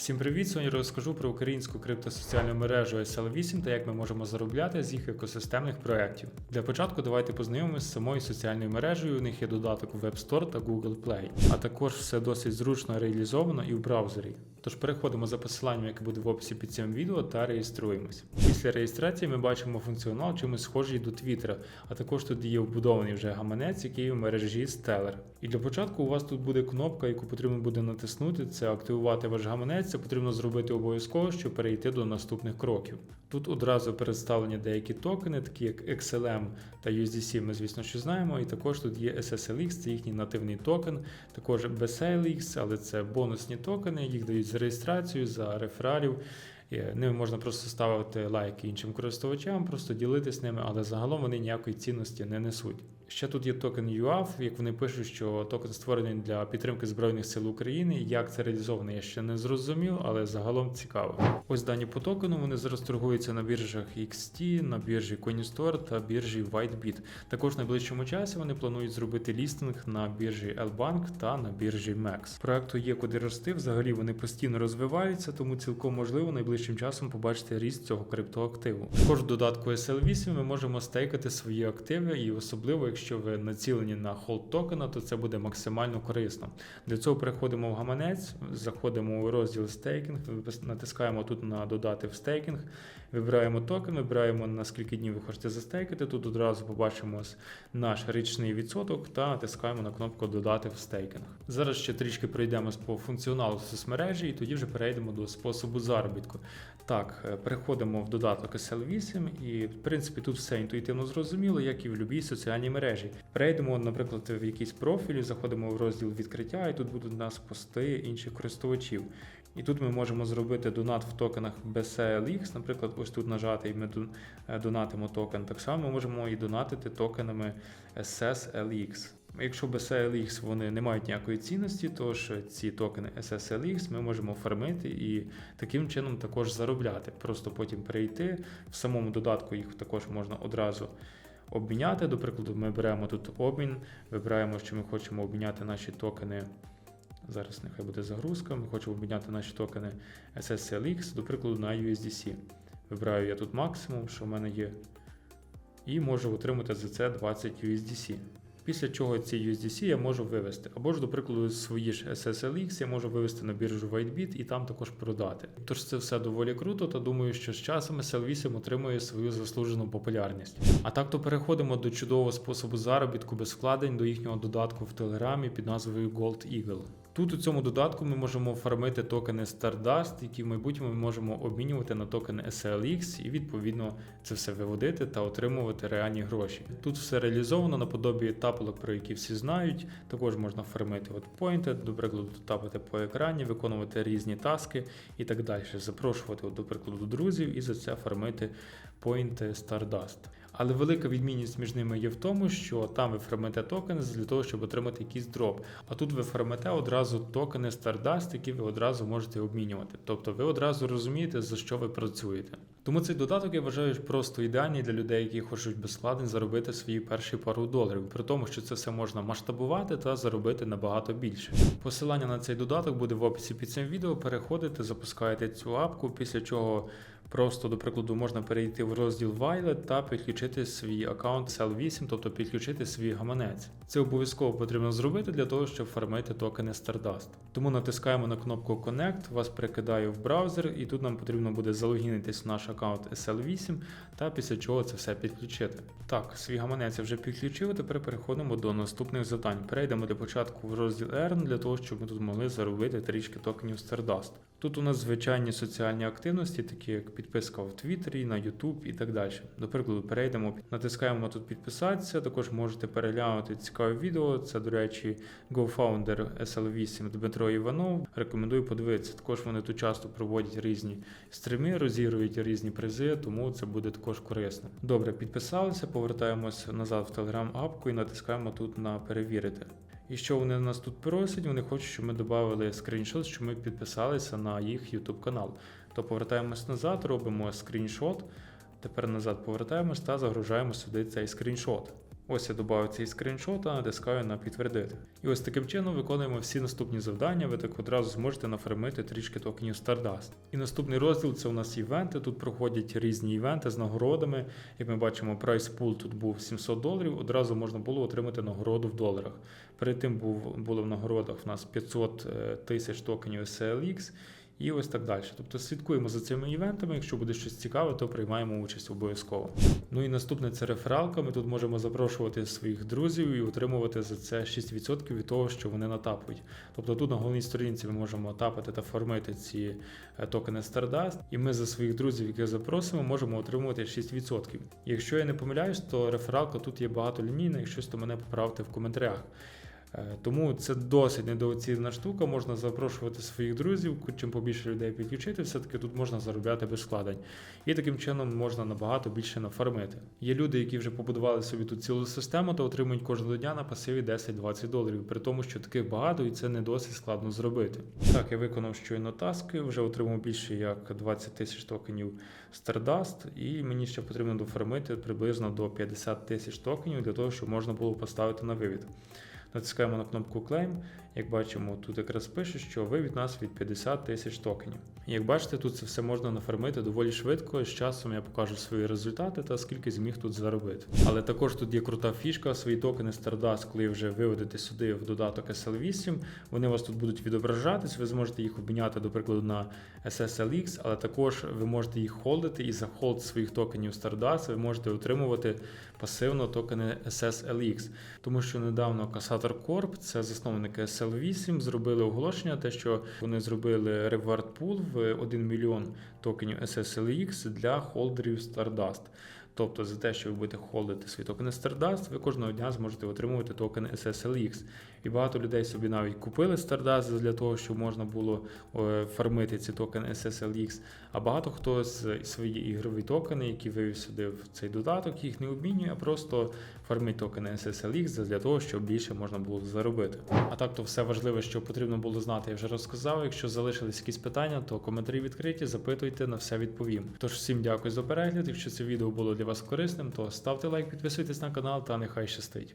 Всім привіт! Сьогодні розкажу про українську криптосоціальну мережу SL8 та як ми можемо заробляти з їх екосистемних проєктів. Для початку давайте познайомимося з самою соціальною мережею. У них є додаток в App Store та Google Play, а також все досить зручно реалізовано і в браузері. Тож переходимо за посиланням, яке буде в описі під цим відео, та реєструємось. Після реєстрації ми бачимо функціонал чимось схожий до Twitter, а також тут є вбудований вже гаманець, який в мережі Stellar. І для початку у вас тут буде кнопка, яку потрібно буде натиснути. Це активувати ваш гаманець. Це потрібно зробити обов'язково, щоб перейти до наступних кроків. Тут одразу представлені деякі токени, такі як XLM та USDC, ми звісно що знаємо. І також тут є SSLX, це їхній нативний токен, також BSLX, але це бонусні токени, їх дають за реєстрацією, за рефералів. Е, Ними можна просто ставити лайки іншим користувачам, просто ділитись ними, але загалом вони ніякої цінності не несуть. Ще тут є токен UAF, як вони пишуть, що токен створений для підтримки Збройних сил України. Як це реалізовано, я ще не зрозумів, але загалом цікаво. Ось дані по токену вони зараз торгуються на біржах XT, на біржі Coinstore та біржі WhiteBit. Також в найближчому часі вони планують зробити лістинг на біржі L-Bank та на біржі MEX. Проекту є куди рости. Взагалі вони постійно розвиваються, тому цілком можливо найближчим часом побачити ріст цього криптоактиву. Також в додатку SL8 ми можемо стейкати свої активи, і особливо, якщо ви націлені на холд токена, то це буде максимально корисно. Для цього переходимо в гаманець, заходимо у розділ стейкінг, натискаємо тут на додати в стейкінг, вибираємо токен, вибираємо на скільки днів ви хочете застейкати. Тут одразу побачимо наш річний відсоток та натискаємо на кнопку Додати в стейкінг. Зараз ще трішки пройдемось по функціоналу соцмережі і тоді вже перейдемо до способу заробітку. Так, е, переходимо в додаток SL8 і, в принципі, тут все інтуїтивно зрозуміло, як і в будь-якій соціальній мережі. Перейдемо, наприклад, в якийсь профіль, заходимо в розділ відкриття, і тут будуть у нас пости інших користувачів. І тут ми можемо зробити донат в токенах BCLX, наприклад, ось тут нажати і ми е, донатимо токен. Так само ми можемо і донатити токенами SSLX. Якщо BCLX вони не мають ніякої цінності, то ж ці токени SSLX ми можемо фармити і таким чином також заробляти. Просто потім перейти в самому додатку їх також можна одразу обміняти. До прикладу, ми беремо тут обмін, вибираємо, що ми хочемо обміняти наші токени. Зараз нехай буде загрузка. Ми хочемо обміняти наші токени SSLX, до прикладу, на USDC. Вибираю я тут максимум, що в мене є, і можу отримати за це 20 USDC. Після чого ці USDC я можу вивести. Або ж, до прикладу, свої ж SSLX я можу вивести на біржу WhiteBit і там також продати. Тож це все доволі круто, та думаю, що з часом SL8 отримує свою заслужену популярність. А так то переходимо до чудового способу заробітку без вкладень до їхнього додатку в Телеграмі під назвою Gold Eagle. Тут у цьому додатку ми можемо фармити токени Stardust, які в майбутньому ми можемо обмінювати на токени SLX і відповідно це все виводити та отримувати реальні гроші. Тут все реалізовано наподобі тапелок, про які всі знають. Також можна фармити от поінти, до прикладу, тапати по екрані, виконувати різні таски і так далі. Запрошувати, от, до прикладу, друзів і за це фармити поінти Stardust. Але велика відмінність між ними є в тому, що там ви фармите токени для того, щоб отримати якийсь дроп. А тут ви фармите одразу токени Stardust, які ви одразу можете обмінювати. Тобто ви одразу розумієте, за що ви працюєте. Тому цей додаток я вважаю просто ідеальний для людей, які хочуть без вкладень заробити свої перші пару доларів, при тому, що це все можна масштабувати та заробити набагато більше. Посилання на цей додаток буде в описі під цим відео. Переходите, запускаєте цю апку, після чого Просто, до прикладу, можна перейти в розділ Wallet та підключити свій аккаунт SL8, тобто підключити свій гаманець. Це обов'язково потрібно зробити для того, щоб фармити токени Stardust. Тому натискаємо на кнопку Connect, вас перекидає в браузер, і тут нам потрібно буде залогінитись в наш аккаунт SL8 та після чого це все підключити. Так, свій гаманець я вже підключив, тепер переходимо до наступних завдань. Перейдемо для початку в розділ Earn для того, щоб ми тут могли заробити трішки токенів Stardust. Тут у нас звичайні соціальні активності, такі як підписка в Твіттері, на YouTube і так далі. До прикладу, перейдемо, натискаємо тут підписатися. Також можете переглянути цікаве відео. Це, до речі, GoFounder SL8 Дмитро Іванов. Рекомендую подивитися. Також вони тут часто проводять різні стріми, розігрують різні призи, тому це буде також корисно. Добре, підписалися, повертаємося назад в Telegram апку і натискаємо тут на перевірити. І що вони нас тут просять? Вони хочуть, щоб ми додали скріншот, що ми підписалися на їх YouTube канал. То повертаємось назад, робимо скріншот. Тепер назад повертаємось та загружаємо сюди цей скріншот. Ось я додав цей скріншот та натискаю на підтвердити. І ось таким чином виконуємо всі наступні завдання. Ви так одразу зможете нафармити трішки токенів Stardust. І наступний розділ це у нас івенти. Тут проходять різні івенти з нагородами. Як ми бачимо, прайс пул тут був 700 доларів. Одразу можна було отримати нагороду в доларах. Перед тим був було в нагородах в нас 500 е, тисяч токенів SLX. І ось так далі. Тобто слідкуємо за цими івентами. Якщо буде щось цікаве, то приймаємо участь обов'язково. Ну і наступне це рефералка. Ми тут можемо запрошувати своїх друзів і отримувати за це 6% від того, що вони натапують. Тобто тут на головній сторінці ми можемо тапати та формити ці е, токени Stardust, і ми за своїх друзів, яких запросимо, можемо отримувати 6%. Якщо я не помиляюсь, то рефералка тут є багатолінійна, якщо то мене поправте в коментарях. Е, Тому це досить недооцінена штука. Можна запрошувати своїх друзів, чим побільше людей підключити, все-таки тут можна заробляти без складень. І таким чином можна набагато більше нафармити. Є люди, які вже побудували собі тут цілу систему та отримують кожного дня на пасиві 10-20 доларів, при тому, що таких багато і це не досить складно зробити. Так, я виконав щойно таски, вже отримав більше як 20 тисяч токенів Stardust, і мені ще потрібно дофармити приблизно до 50 тисяч токенів для того, щоб можна було поставити на вивід. Натискаємо на кнопку Claim. Як бачимо, тут якраз пише, що вивід нас від 50 тисяч токенів. Як бачите, тут це все можна нафармити доволі швидко. З часом я покажу свої результати та скільки зміг тут заробити. Але також тут є крута фішка, свої токени Stardust, коли вже виведете сюди в додаток SL8, вони у вас тут будуть відображатись, ви зможете їх обміняти, до прикладу, на SSLX, але також ви можете їх холдити і за холд своїх токенів Stardust ви можете отримувати пасивно токени SSLX. Тому що недавно Corp, це засновники SL8, зробили оголошення, те, що вони зробили reward pool в 1 мільйон токенів SSLX для холдерів Stardust. Тобто за те, що ви будете холдити свої токени Stardust, ви кожного дня зможете отримувати токени SSLX. І багато людей собі навіть купили Stardust для того, щоб можна було е, фармити ці токени SSLX. А багато хто з свої ігрові токени, які вивів сюди в цей додаток, їх не обмінює, а просто фармить токени SSLX для того, щоб більше можна було заробити. А так, то все важливе, що потрібно було знати, я вже розказав. Якщо залишились якісь питання, то коментарі відкриті, запитуйте, на все відповім. Тож всім дякую за перегляд. Якщо це відео було для вас корисним, то ставте лайк, підписуйтесь на канал та нехай щастить.